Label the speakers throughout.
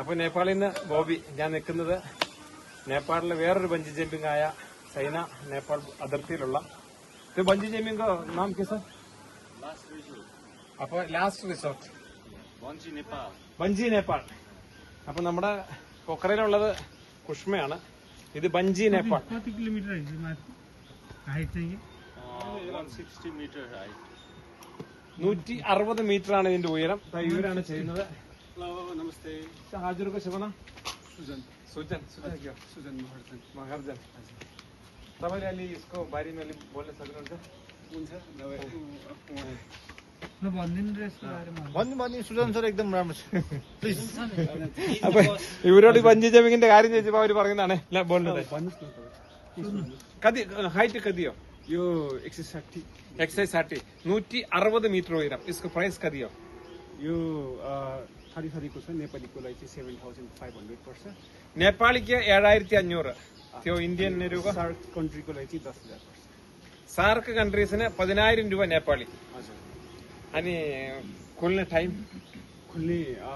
Speaker 1: അപ്പോൾ നേപ്പാളിൽ നിന്ന് ബോബി ഞാൻ നിൽക്കുന്നത് നേപ്പാളിലെ വേറൊരു ബഞ്ചി ജമ്പിംഗ് ആയ ചൈന നേപ്പാൾ അതിർത്തിയിലുള്ള. ഇത് ബഞ്ചി ജമ്പിംഗ് നാം കിസ് അപ്പോൾ ലാസ്റ്റ് റിസോർട്ട് ബഞ്ചി നേപ്പാൾ. അപ്പോൾ നമ്മുടെ പൊക്കറയിലുള്ളത് കുഷ്മയാണ്. ഇത് ബഞ്ചി നേപ്പാൾ. നൂറ്റി അറുപത് മീറ്റർ ആണ് ഇതിന്റെ ഉയരം. ഇവരാണ് ചെയ്യുന്നത്.
Speaker 2: हेलो नमस्ते
Speaker 1: ഹാജുർക്ക് ശിവന
Speaker 2: सुजन
Speaker 1: സുജൻ സുജൻ ക്യോ?
Speaker 2: सुजन महर्जन
Speaker 1: महर्जन तपाईँले अलि यसको बारेमा अलिक बोल्न सक्नुहुन्छ
Speaker 2: हुन्छ
Speaker 3: ल भनिदिनु र यसको बारेमा
Speaker 4: भन्नु भन्ने सुजन सर एकदम राम्रो छ प्लिज
Speaker 1: അപ്പൊ ഇവരോട് ഈ ബഞ്ചി ജമ്പിങ്ങിന്റെ കാര്യം ചോദിച്ചപ്പോ അവര് പറയുന്നതാണ് ഇല്ല ബോൾഡ്
Speaker 2: भन्नुहोस् न तपाईँ
Speaker 1: കതി ഹൈറ്റ് കതിയോ
Speaker 2: यो एक सय साठी
Speaker 1: എക്സൈസ് ആട്ടി നൂറ്റി അറുപത് മീറ്റർ ഉയരം ഇസ്കോ പ്രൈസ് കതിയോ
Speaker 2: यो थरी थरीको छ नेपालीको लागि चाहिँ सेभेन थाउजन्ड फाइभ हन्ड्रेड पर्छ
Speaker 1: നേപ്പാളിക്ക് ഏഴായിരത്തി അഞ്ഞൂറ് त्यो ഇന്ത്യൻ രൂപ
Speaker 2: सार्क कन्ट्रीको लागि चाहिँ दस हजार पर्छ
Speaker 1: സാർക്ക് കൺട്രീസിന് പതിനായിരം രൂപ നേപ്പാളി
Speaker 2: हजुर
Speaker 1: अनि खुल्ने टाइम
Speaker 2: खुल्ने अ,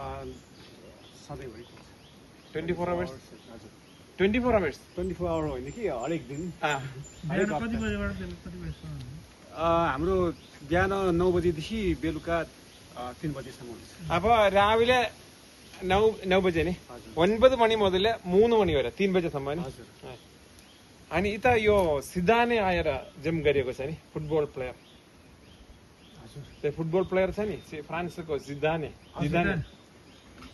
Speaker 2: सधैँभरि
Speaker 1: ट्वेन्टी फोर आवर्स
Speaker 2: हजुर
Speaker 1: twenty four hours
Speaker 2: twenty four hour होइन कि हरेक दिन
Speaker 3: बिहान कति बजेबाट बेलुका कति बजीसम्म हुन्छ?
Speaker 2: अ, हाम्रो बिहान नौ बजीदेखि बेलुका अ, तिन बजीसम्म हुन्छ
Speaker 1: അപ്പൊ രാവിലെ നൗ നൗ ബജെ നി
Speaker 2: हजुर
Speaker 1: ഒൻപത് മണി മുതൽ മൂന്ന് മണി വരെ तीन बजे सम्म नि
Speaker 2: हजुर
Speaker 1: अनि यता यो सिधाने आएर जिम गरिएको छ नि फुटबल प्लेयर
Speaker 2: हजुर
Speaker 1: त्यो फुटबल प्लेयर छ नि से फ्रान्सको जिदाने जिदाने
Speaker 3: जिदान।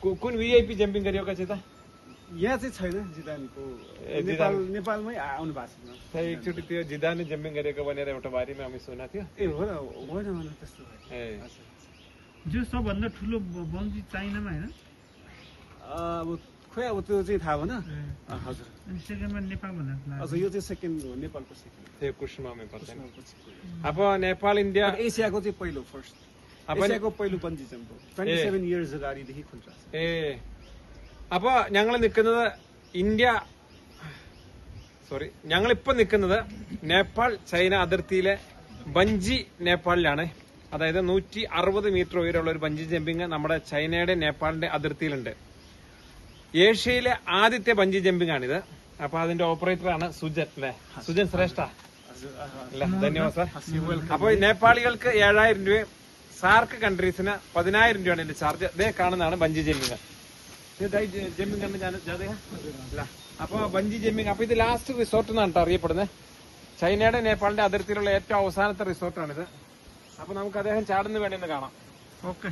Speaker 1: कु- कुन भिआइपी जम्पिङ गरिएको छ त
Speaker 2: यहाँ चाहिँ छैन जिदानको
Speaker 1: ए,
Speaker 2: नेपाल
Speaker 1: जिदान।
Speaker 2: नेपालमै आउनु भएको छैन
Speaker 1: त्यहाँ एकचोटि त्यो जिदाने जम्पिङ गरेको भनेर एउटा बारेमा हामी सुनेको थियो
Speaker 2: ए हो र होइन होइन त्यस्तो होइन
Speaker 1: ए
Speaker 2: हजुर।
Speaker 3: जो सबभन्दा ठुलो ब- बन्जी चाइनामा होइन
Speaker 2: अब खोइ अब त्यो चाहिँ थाहा भएन
Speaker 3: ए,
Speaker 2: अ, हजुर
Speaker 3: अनि सेकेन्डमा नेपाल भनेर
Speaker 2: हजुर
Speaker 3: लाग्यो
Speaker 2: यो चाहिँ सेकेन्ड हो नेपालको सेकेन्ड
Speaker 1: त्यो कुष्मामै पर्छ नि
Speaker 2: पछि
Speaker 1: अब नेपाल इन्डिया
Speaker 2: एसियाको चाहिँ पहिलो फर्स्ट
Speaker 1: अब
Speaker 2: एसियाको पहिलो बन्जी जम्प हो ट्वेन्टी सेभेन इयर्स अगाडिदेखि खुल्छ
Speaker 1: ഏ അപ്പൊ ഞങ്ങൾ നിൽക്കുന്നത് ഇന്ത്യ സോറി ഞങ്ങൾ ഇപ്പൊ നിൽക്കുന്നത് നേപ്പാൾ ചൈന അതിർത്തിയിലെ ബഞ്ചി നേപ്പാളിലാണ് അതായത് നൂറ്റി അറുപത് മീറ്റർ ഉയരമുള്ള ഒരു ബഞ്ചി ജമ്പിങ് നമ്മുടെ ചൈനയുടെ നേപ്പാളിന്റെ അതിർത്തിയിലുണ്ട്. ഏഷ്യയിലെ ആദ്യത്തെ ബഞ്ചി ജമ്പിംഗ് ആണിത് അപ്പൊ അതിന്റെ ഓപ്പറേറ്റർ ആണ് സുജൻ അല്ലെ? സുജൻ ശ്രേഷ്ഠ. അല്ല? ധന്യവാദ സാർ. അപ്പൊ നേപ്പാളികൾക്ക് ഏഴായിരം രൂപയും സാർക്ക് കൺട്രീസിന് പതിനായിരം രൂപയാണ് എന്റെ ചാർജ്. ഇതേ കാണുന്നതാണ് ബഞ്ചി ജമ്പിങ്. ജമ്പിങ് അപ്പൊ ബഞ്ചി ജമ്പിങ് അപ്പൊ ഇത് ലാസ്റ്റ് റിസോർട്ട് എന്നാണ് അറിയപ്പെടുന്നത്. ചൈനയുടെ നേപ്പാളിന്റെ അതിർത്തിയിലുള്ള ഏറ്റവും അവസാനത്തെ റിസോർട്ടാണിത്. അപ്പൊ നമുക്ക് അദ്ദേഹം ചാടുന്ന വേണ്ടി കാണാം.
Speaker 3: ओके